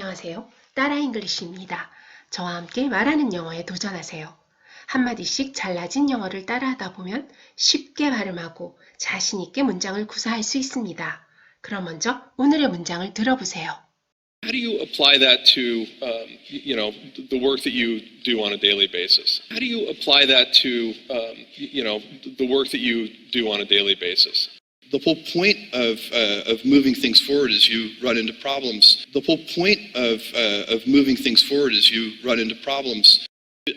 안녕하세요. 따라 잉글리시입니다. 저와 함께 말하는 영어에 도전하세요. 한마디씩 잘라진 영어를 따라하다 보면 쉽게 발음하고 자신있게 문장을 구사할 수 있습니다. 그럼 먼저 오늘의 문장을 들어보세요. How do you apply that to, um, you know, th- the work that you do on a daily basis? How do you apply that to, um, you know, th- the work that you do on a daily basis? The whole point of, uh, of moving things forward is you run into problems. The whole point of, uh, of moving things forward is you run into problems.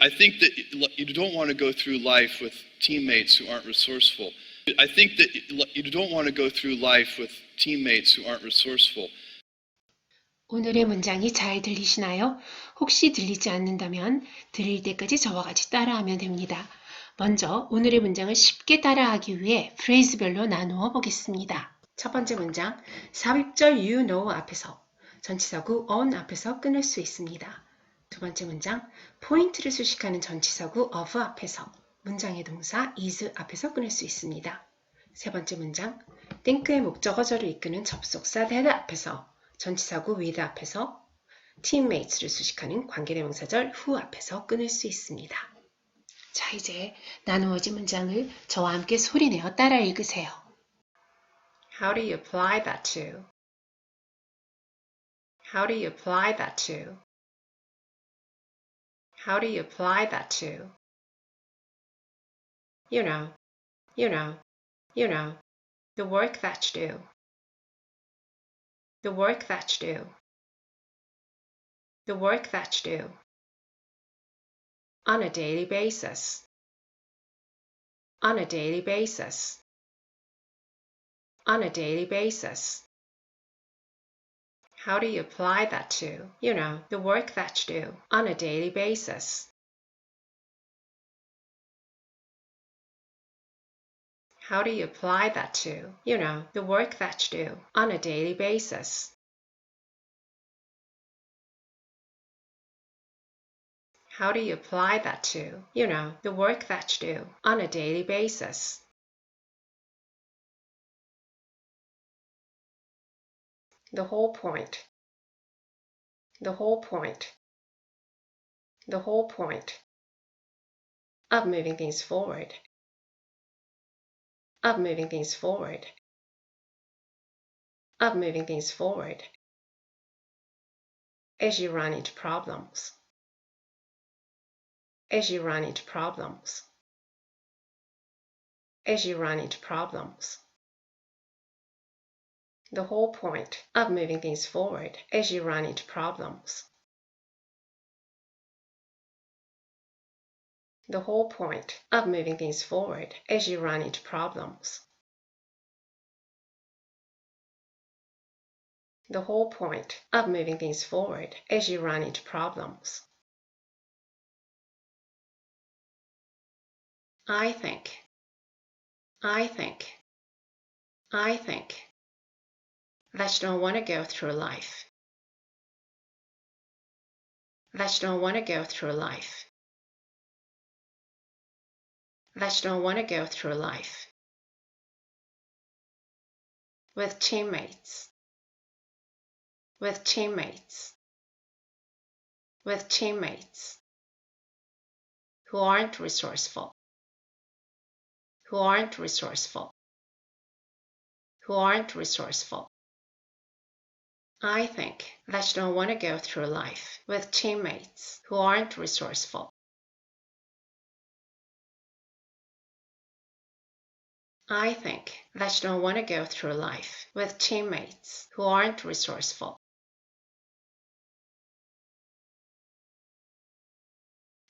I think that you don't want to go through life with teammates who aren't resourceful. I think that you don't want to go through life with teammates who aren't resourceful. 오늘의 문장이 잘 들리시나요? 혹시 들리지 않는다면 들릴 때까지 저와 같이 따라하면 됩니다. 먼저 오늘의 문장을 쉽게 따라하기 위해 프레이즈별로 나누어 보겠습니다. 첫 번째 문장, 삽입절 you know 앞에서, 전치사구 on 앞에서 끊을 수 있습니다. 두 번째 문장, 포인트를 수식하는 전치사구 of 앞에서, 문장의 동사 is 앞에서 끊을 수 있습니다. 세 번째 문장, think의 목적어절을 이끄는 접속사 that 앞에서, 전치사구 with 앞에서, teammates를 수식하는 관계대명사절 who 앞에서 끊을 수 있습니다. 자, 이제 나누어진 문장을 저와 함께 소리내어 따라 읽으세요. How do you apply that to? How do you apply that to? How do you apply that to? You know, you know, you know, the work that you do. The work that you do. The work that you do. On a daily basis. On a daily basis. On a daily basis. How do you apply that to, you know, the work that you do on a daily basis? How do you apply that to, you know, the work that you do on a daily basis? How do you apply that to, you know, the work that you do on a daily basis? The whole point. The whole point. The whole point of moving things forward. Of moving things forward. Of moving things forward. As you run into problems. As you run into problems. As you run into problems the whole point of moving things forward as you run into problems. The whole point of moving things forward as you run into problems. The whole point of moving things forward as you run into problems. I think. I think. I think that you don't want to go through life. That you don't want to go through life. That you don't want to go through life. With teammates. With teammates. With teammates. Who aren't resourceful. Who aren't resourceful. Who aren't resourceful. I think that you don't want to go through life with teammates who aren't resourceful. I think that you don't want to go through life with teammates who aren't resourceful.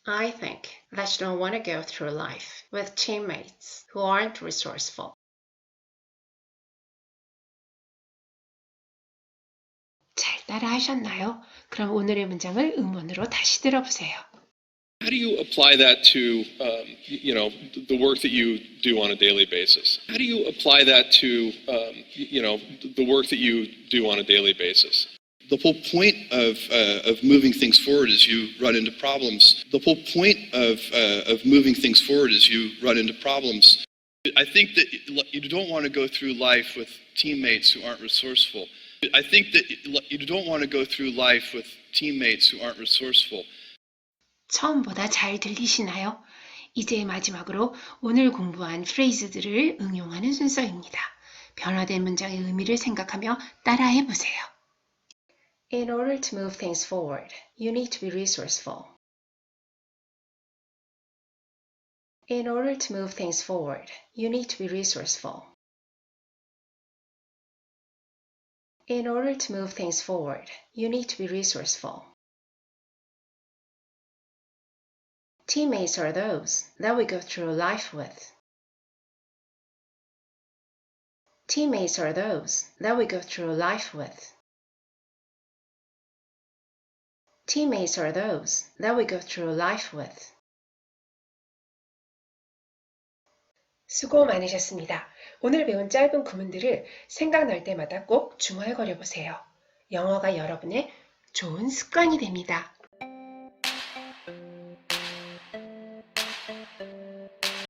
I think that you don't want to go through life with teammates who aren't resourceful. 잘 따라하셨나요? 그럼 오늘의 문장을 음원으로 다시 들어보세요. How do you apply that to, um, y- you know, th- the work that you do on a daily basis? How do you apply that to, um, y- you know, th- the work that you do on a daily basis? The whole point of, uh, of moving things forward is you run into problems. The whole point of, uh, of moving things forward is you run into problems. I think that you don't want to go through life with teammates who aren't resourceful. I think that you don't want to go through life with teammates who aren't resourceful. 처음보다 잘 들리시나요? 이제 마지막으로 오늘 공부한 프레이즈들을 응용하는 순서입니다. 변화된 문장의 의미를 생각하며 따라해 보세요. In order to move things forward, you need to be resourceful. In order to move things forward, you need to be resourceful. In order to move things forward, you need to be resourceful. Teammates are those that we go through life with. Teammates are those that we go through life with. Teammates are those that we go through life with. 수고 많으셨습니다. 오늘 배운 짧은 구문들을 생각날 때마다 꼭 중얼거려 보세요. 영어가 여러분의 좋은 습관이 됩니다.